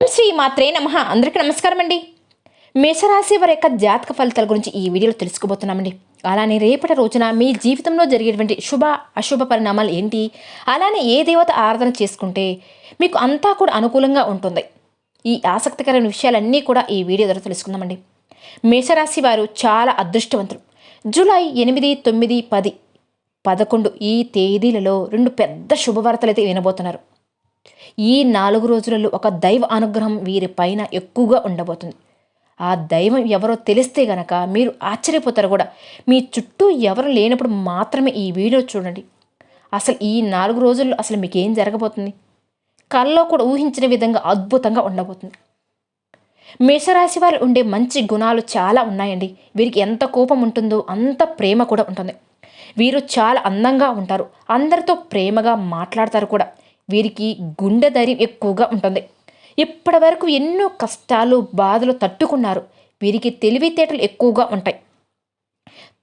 శ్రీ మాత్రే నమ. అందరికీ నమస్కారం అండి మేషరాశి వారి యొక్క జాతక ఫలితాల గురించి ఈ వీడియోలో తెలుసుకోబోతున్నామండి. అలానే రేపటి రోజున మీ జీవితంలో జరిగేటువంటి శుభ అశుభ పరిణామాలు ఏంటి? అలానే ఏ దేవత ఆరాధన చేసుకుంటే మీకు అంతా కూడా అనుకూలంగా ఉంటుంది. ఈ ఆసక్తికరమైన విషయాలన్నీ కూడా ఈ వీడియో ద్వారా తెలుసుకుందామండి. మేషరాశి వారు చాలా అదృష్టవంతులు. జూలై ఎనిమిది తొమ్మిది పది పదకొండు ఈ తేదీలలో రెండు పెద్ద శుభవార్తలు అయితే వినబోతున్నారు. ఈ నాలుగు రోజులలో ఒక దైవ అనుగ్రహం వీరి పైన ఎక్కువగా ఉండబోతుంది. ఆ దైవం ఎవరో తెలిస్తే గనక మీరు ఆశ్చర్యపోతారు కూడా. మీ చుట్టూ ఎవరు లేనప్పుడు మాత్రమే ఈ వీడియో చూడండి. అసలు ఈ నాలుగు రోజుల్లో అసలు మీకు ఏం జరగబోతుంది? కళ్ళలో కూడా ఊహించిన విధంగా అద్భుతంగా ఉండబోతుంది. మేషరాశి వారు ఉండే మంచి గుణాలు చాలా ఉన్నాయండి. వీరికి ఎంత కోపం ఉంటుందో అంత ప్రేమ కూడా ఉంటుంది. వీరు చాలా అందంగా ఉంటారు. అందరితో ప్రేమగా మాట్లాడతారు కూడా. వీరికి గుండె ధైర్యం ఎక్కువగా ఉంటుంది. ఇప్పటి వరకు ఎన్నో కష్టాలు బాధలు తట్టుకున్నారు. వీరికి తెలివితేటలు ఎక్కువగా ఉంటాయి.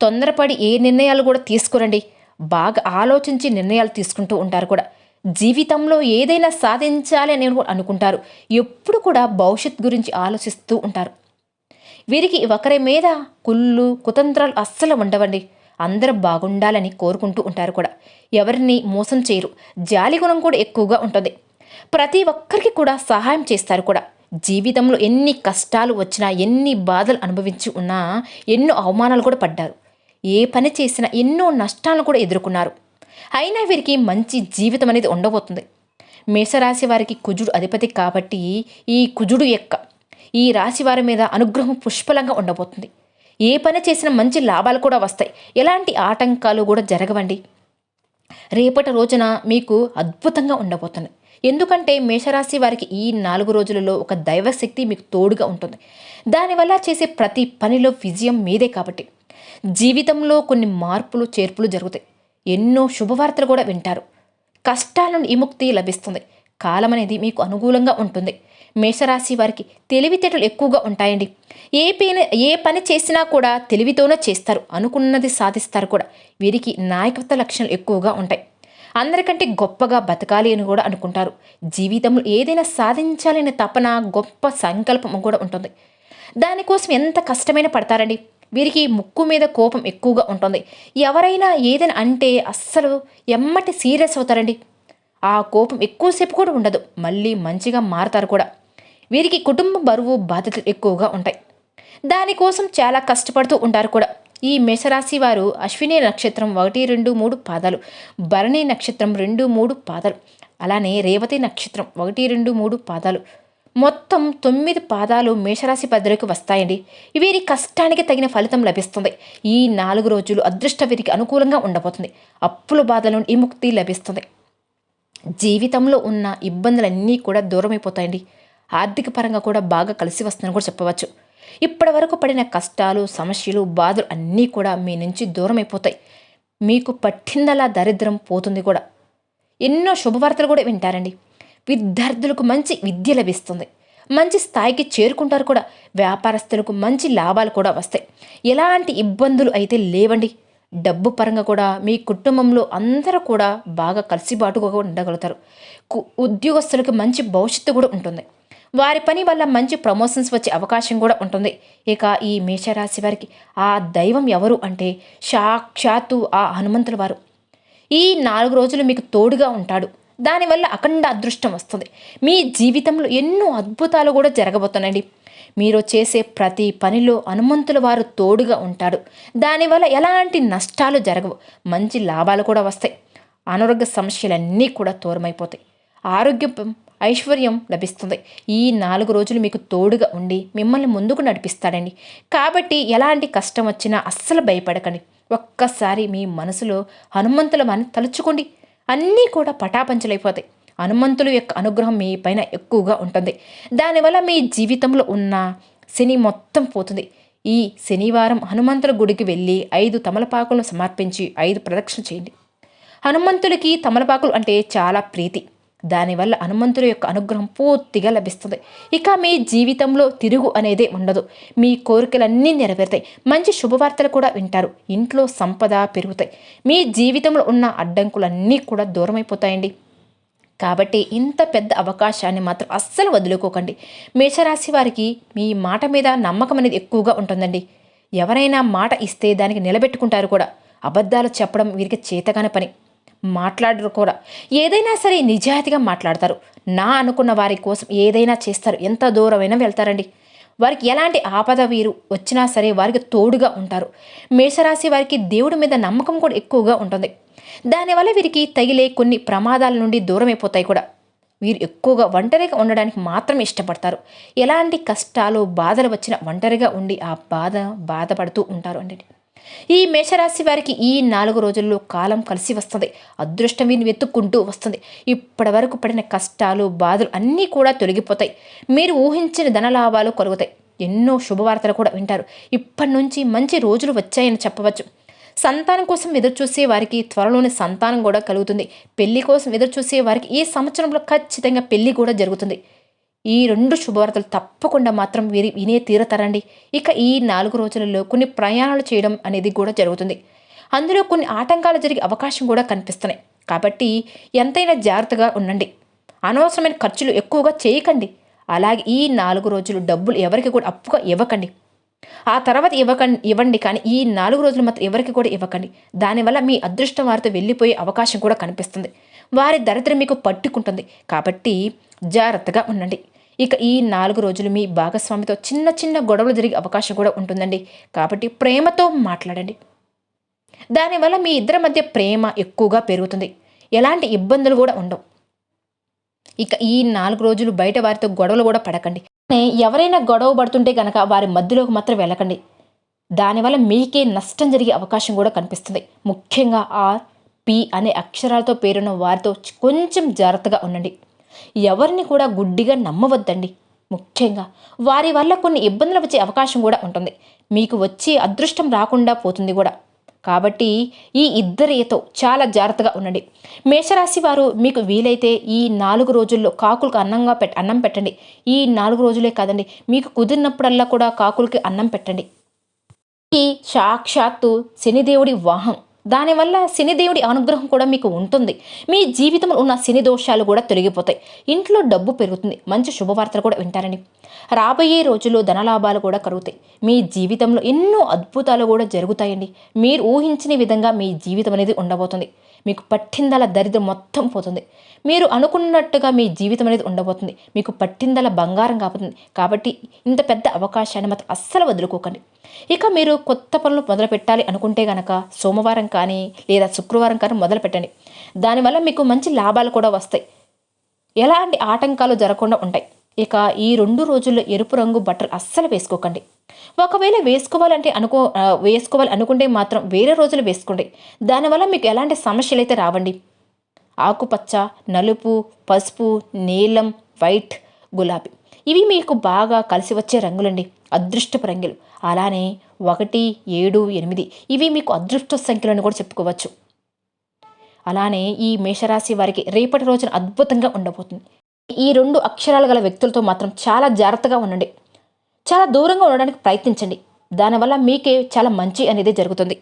తొందరపడి ఏ నిర్ణయాలు కూడా తీసుకురండి. బాగా ఆలోచించి నిర్ణయాలు తీసుకుంటూ ఉంటారు కూడా. జీవితంలో ఏదైనా సాధించాలి అని అనుకుంటారు. ఎప్పుడు కూడా భవిష్యత్ గురించి ఆలోచిస్తూ ఉంటారు. వీరికి ఒకరి మీద కుళ్ళు కుతంత్రాలు అస్సలు ఉండవండి. అందరూ బాగుండాలని కోరుకుంటూ ఉంటారు కూడా. ఎవరిని మోసం చేయరు. జాలి గుణం కూడా ఎక్కువగా ఉంటుంది. ప్రతి ఒక్కరికి కూడా సహాయం చేస్తారు కూడా. జీవితంలో ఎన్ని కష్టాలు వచ్చినా ఎన్ని బాధలు అనుభవించి ఉన్నా ఎన్నో అవమానాలు కూడా పడ్డారు. ఏ పని చేసినా ఎన్నో నష్టాలను కూడా ఎదుర్కొన్నారు. అయినా వీరికి మంచి జీవితం అనేది ఉండబోతుంది. మేషరాశి వారికి కుజుడు అధిపతి కాబట్టి ఈ కుజుడు యొక్క ఈ రాశి వారి మీద అనుగ్రహం పుష్పలంగా ఉండబోతుంది. ఏ పని చేసినా మంచి లాభాలు కూడా వస్తాయి. ఎలాంటి ఆటంకాలు కూడా జరగవండి. రేపటి రోజున మీకు అద్భుతంగా ఉండబోతుంది. ఎందుకంటే మేషరాశి వారికి ఈ నాలుగు రోజులలో ఒక దైవశక్తి మీకు తోడుగా ఉంటుంది. దానివల్ల చేసే ప్రతి పనిలో విజయం మీదే కాబట్టి. జీవితంలో కొన్ని మార్పులు చేర్పులు జరుగుతాయి. ఎన్నో శుభవార్తలు కూడా వింటారు. కష్టాల నుండి విముక్తి లభిస్తుంది. కాలం అనేది మీకు అనుకూలంగా ఉంటుంది. మేషరాశి వారికి తెలివితేటలు ఎక్కువగా ఉంటాయండి. ఏ పని ఏ పని చేసినా కూడా తెలివితోనే చేస్తారు. అనుకున్నది సాధిస్తారు కూడా. వీరికి నాయకత్వ లక్షణాలు ఎక్కువగా ఉంటాయి. అందరికంటే గొప్పగా బతకాలి అని కూడా అనుకుంటారు. జీవితంలో ఏదైనా సాధించాలనే తపన గొప్ప సంకల్పం కూడా ఉంటుంది. దానికోసం ఎంత కష్టమైన పడతారండి. వీరికి ముక్కు మీద కోపం ఎక్కువగా ఉంటుంది. ఎవరైనా ఏదైనా అంటే అస్సలు ఎమ్మటి సీరియస్ అవుతారండి. ఆ కోపం ఎక్కువసేపు కూడా ఉండదు. మళ్ళీ మంచిగా మారతారు కూడా. వీరికి కుటుంబ బరువు బాధ్యతలు ఎక్కువగా ఉంటాయి. దానికోసం చాలా కష్టపడుతూ ఉంటారు కూడా. ఈ మేషరాశి వారు అశ్విని నక్షత్రం ఒకటి రెండు మూడు పాదాలు భరణి నక్షత్రం రెండు మూడు పాదాలు అలానే రేవతి నక్షత్రం ఒకటి రెండు మూడు పాదాలు. మొత్తం తొమ్మిది పాదాలు మేషరాశి పద్ధతికి వస్తాయండి. వీరి కష్టానికి తగిన ఫలితం లభిస్తుంది. ఈ నాలుగు రోజులు అదృష్ట వీరికి అనుకూలంగా ఉండబోతుంది. అప్పుల బాధల నుండి విముక్తి లభిస్తుంది. జీవితంలో ఉన్న ఇబ్బందులన్నీ కూడా దూరమైపోతాయండి. ఆర్థిక పరంగా కూడా బాగా కలిసి వస్తుందని కూడా చెప్పవచ్చు. ఇప్పటి వరకు పడిన కష్టాలు సమస్యలు బాధలు అన్నీ కూడా మీ నుంచి దూరం అయిపోతాయి మీకు పట్టిందలా దరిద్రం పోతుంది కూడా. ఎన్నో శుభవార్తలు కూడా వింటారండి. విద్యార్థులకు మంచి విద్య లభిస్తుంది. మంచి స్థాయికి చేరుకుంటారు కూడా. వ్యాపారస్తులకు మంచి లాభాలు కూడా వస్తాయి. ఎలాంటి ఇబ్బందులు అయితే లేవండి. డబ్బు పరంగా కూడా మీ కుటుంబంలో అందరూ కూడా బాగా కలిసిబాటుగా ఉండగలుగుతారు. కు- ఉద్యోగస్తులకు మంచి భవిష్యత్తు కూడా ఉంటుంది. వారి పని వల్ల మంచి ప్రమోషన్స్ వచ్చే అవకాశం కూడా ఉంటుంది. ఇక ఈ మేషరాశి వారికి ఆ దైవం ఎవరు అంటే సాక్షాత్తు ఆ హనుమంతుల వారు. ఈ నాలుగు రోజులు మీకు తోడుగా ఉంటాడు. దానివల్ల అఖండ అదృష్టం వస్తుంది. మీ జీవితంలో ఎన్నో అద్భుతాలు కూడా జరగబోతున్నాయండి. మీరు చేసే ప్రతి పనిలో హనుమంతుల వారు తోడుగా ఉంటాడు దానివల్ల ఎలాంటి నష్టాలు జరగవు. మంచి లాభాలు కూడా వస్తాయి. అనారోగ్య సమస్యలన్నీ కూడా దూరమైపోతాయి ఆరోగ్యం ఐశ్వర్యం లభిస్తుంది. ఈ నాలుగు రోజులు మీకు తోడుగా ఉండి మిమ్మల్ని ముందుకు నడిపిస్తాడండి. కాబట్టి ఎలాంటి కష్టం వచ్చినా అస్సలు భయపడకండి. ఒక్కసారి మీ మనసులో హనుమంతుల వారిని తలుచుకోండి. అన్నీ కూడా పటాపంచలైపోతాయి. హనుమంతుల యొక్క అనుగ్రహం మీ పైన ఎక్కువగా ఉంటుంది. దానివల్ల మీ జీవితంలో ఉన్న శని మొత్తం పోతుంది. ఈ శనివారం హనుమంతుల గుడికి వెళ్ళి ఐదు తమలపాకులను సమర్పించి ఐదు ప్రదక్షిణ చేయండి. హనుమంతుడికి తమలపాకులు అంటే చాలా ప్రీతి. దానివల్ల హనుమంతుడి యొక్క అనుగ్రహం పూర్తిగా లభిస్తుంది. ఇక మీ జీవితంలో తిరుగు అనేదే ఉండదు. మీ కోరికలన్నీ నెరవేరుతాయి. మంచి శుభవార్తలు కూడా వింటారు. ఇంట్లో సంపద పెరుగుతాయి. మీ జీవితంలో ఉన్న అడ్డంకులన్నీ కూడా దూరమైపోతాయండి. కాబట్టి ఇంత పెద్ద అవకాశాన్ని మాత్రం అస్సలు వదులుకోకండి. మేషరాశి వారికి మీ మాట మీద నమ్మకం అనేది ఎక్కువగా ఉంటుందండి. ఎవరైనా మాట ఇస్తే దానికి నిలబెట్టుకుంటారు కూడా. అబద్ధాలు చెప్పడం వీరికి చేతగాని పని. మాట్లాడరు కూడా. ఏదైనా సరే నిజాయితీగా మాట్లాడతారు. నా అనుకున్న వారి కోసం ఏదైనా చేస్తారు. ఎంత దూరమైనా వెళ్తారండి. వారికి ఎలాంటి ఆపద వీరు వచ్చినా సరే వారికి తోడుగా ఉంటారు. మేషరాశి వారికి దేవుడి మీద నమ్మకం కూడా ఎక్కువగా ఉంటుంది. దానివల్ల వీరికి తగిలే కొన్ని ప్రమాదాల నుండి దూరమైపోతాయి కూడా. వీరు ఎక్కువగా ఒంటరిగా ఉండడానికి మాత్రమే ఇష్టపడతారు. ఎలాంటి కష్టాలు బాధలు వచ్చినా ఒంటరిగా ఉండి ఆ బాధ బాధపడుతూ ఉంటారు అండి. ఈ మేషరాశి వారికి ఈ నాలుగు రోజుల్లో కాలం కలిసి వస్తుంది. అదృష్టం వీరిని వెతుక్కుంటూ వస్తుంది. ఇప్పటి వరకు పడిన కష్టాలు బాధలు అన్నీ కూడా తొలగిపోతాయి. మీరు ఊహించిన ధనలాభాలు కలుగుతాయి. ఎన్నో శుభవార్తలు కూడా వింటారు. ఇప్పటి నుంచి మంచి రోజులు వచ్చాయని చెప్పవచ్చు. సంతానం కోసం ఎదురుచూసే వారికి త్వరలోనే సంతానం కూడా కలుగుతుంది. పెళ్ళి కోసం ఎదురుచూసే వారికి ఈ సంవత్సరంలో ఖచ్చితంగా పెళ్ళి కూడా జరుగుతుంది. ఈ రెండు శుభవార్తలు తప్పకుండా మాత్రం వీరి వినే తీరతారండి. ఇక ఈ నాలుగు రోజులలో కొన్ని ప్రయాణాలు చేయడం అనేది కూడా జరుగుతుంది. అందులో కొన్ని ఆటంకాలు జరిగే అవకాశం కూడా కనిపిస్తున్నాయి. కాబట్టి ఎంతైనా జాగ్రత్తగా ఉండండి. అనవసరమైన ఖర్చులు ఎక్కువగా చేయకండి. అలాగే ఈ నాలుగు రోజులు డబ్బులు ఎవరికి కూడా అప్పుగా ఇవ్వకండి. ఆ తర్వాత ఇవ్వకండి ఇవ్వండి కానీ ఈ నాలుగు రోజులు మాత్రం ఎవరికి కూడా ఇవ్వకండి. దానివల్ల మీ అదృష్టం వారితో వెళ్ళిపోయే అవకాశం కూడా కనిపిస్తుంది. వారి దరిద్రం మీకు పట్టుకుంటుంది. కాబట్టి జాగ్రత్తగా ఉండండి. ఇక ఈ నాలుగు రోజులు మీ భాగస్వామితో చిన్న చిన్న గొడవలు జరిగే అవకాశం కూడా ఉంటుందండి. కాబట్టి ప్రేమతో మాట్లాడండి. దానివల్ల మీ ఇద్దరి మధ్య ప్రేమ ఎక్కువగా పెరుగుతుంది. ఎలాంటి ఇబ్బందులు కూడా ఉండవు. ఇక ఈ నాలుగు రోజులు బయట వారితో గొడవలు కూడా పడకండి. ఎవరైనా గొడవ పడుతుంటే కనుక వారి మధ్యలోకి మాత్రం వెళ్ళకండి. దానివల్ల మీకే నష్టం జరిగే అవకాశం కూడా కనిపిస్తుంది. ముఖ్యంగా ఆర్ పి అనే అక్షరాలతో పేరున్న వారితో కొంచెం జాగ్రత్తగా ఉండండి. ఎవరిని కూడా గుడ్డిగా నమ్మవద్దండి. ముఖ్యంగా వారి వల్ల కొన్ని ఇబ్బందులు వచ్చే అవకాశం కూడా ఉంటుంది. మీకు వచ్చే అదృష్టం రాకుండా పోతుంది కూడా. కాబట్టి ఈ ఇద్దరితో చాలా జాగ్రత్తగా ఉండండి. మేషరాశి వారు మీకు వీలైతే ఈ నాలుగు రోజుల్లో కాకులకు అన్నంగా పెట్ అన్నం పెట్టండి. ఈ నాలుగు రోజులే కాదండి మీకు కుదిరినప్పుడల్లా కూడా కాకులకి అన్నం పెట్టండి. ఈ సాక్షాత్తు శనిదేవుడి వాహం. దానివల్ల శనిదేవుడి అనుగ్రహం కూడా మీకు ఉంటుంది. మీ జీవితంలో ఉన్న శని దోషాలు కూడా తొలగిపోతాయి. ఇంట్లో డబ్బు పెరుగుతుంది. మంచి శుభవార్తలు కూడా వింటారండి రాబోయే రోజుల్లో ధనలాభాలు కూడా కలుగుతాయి. మీ జీవితంలో ఎన్నో అద్భుతాలు కూడా జరుగుతాయండి. మీరు ఊహించిన విధంగా మీ జీవితం అనేది ఉండబోతుంది. మీకు పట్టిందల దరిద్రం మొత్తం పోతుంది. మీరు అనుకున్నట్టుగా మీ జీవితం అనేది ఉండబోతుంది. మీకు పట్టిందల బంగారం కాబోతుంది. కాబట్టి ఇంత పెద్ద అవకాశాన్ని మాత్రం అస్సలు వదులుకోకండి. ఇక మీరు కొత్త పనులు మొదలు పెట్టాలి అనుకుంటే గనక సోమవారం కానీ లేదా శుక్రవారం కానీ మొదలు పెట్టండి. దానివల్ల మీకు మంచి లాభాలు కూడా వస్తాయి. ఎలాంటి ఆటంకాలు జరగకుండా ఉంటాయి. ఇక ఈ రెండు రోజుల్లో ఎరుపు రంగు బట్టలు అస్సలు వేసుకోకండి. ఒకవేళ వేసుకోవాలంటే అనుకో వేసుకోవాలి అనుకుంటే మాత్రం వేరే రోజులు వేసుకోండి. దానివల్ల మీకు ఎలాంటి సమస్యలు అయితే రావండి. ఆకుపచ్చ నలుపు పసుపు నీలం వైట్ గులాబీ. ఇవి మీకు బాగా కలిసి వచ్చే రంగులండి. అదృష్టపు రంగులు. అలానే ఒకటి ఏడు ఎనిమిది. ఇవి మీకు అదృష్ట సంఖ్యలను కూడా చెప్పుకోవచ్చు. అలానే ఈ మేషరాశి వారికి రేపటి రోజున అద్భుతంగా ఉండబోతుంది. ఈ రెండు అక్షరాలు గల వ్యక్తులతో మాత్రం చాలా జాగ్రత్తగా ఉండండి. చాలా దూరంగా ఉండడానికి ప్రయత్నించండి. దానివల్ల మీకే చాలా మంచి అనేది జరుగుతుంది.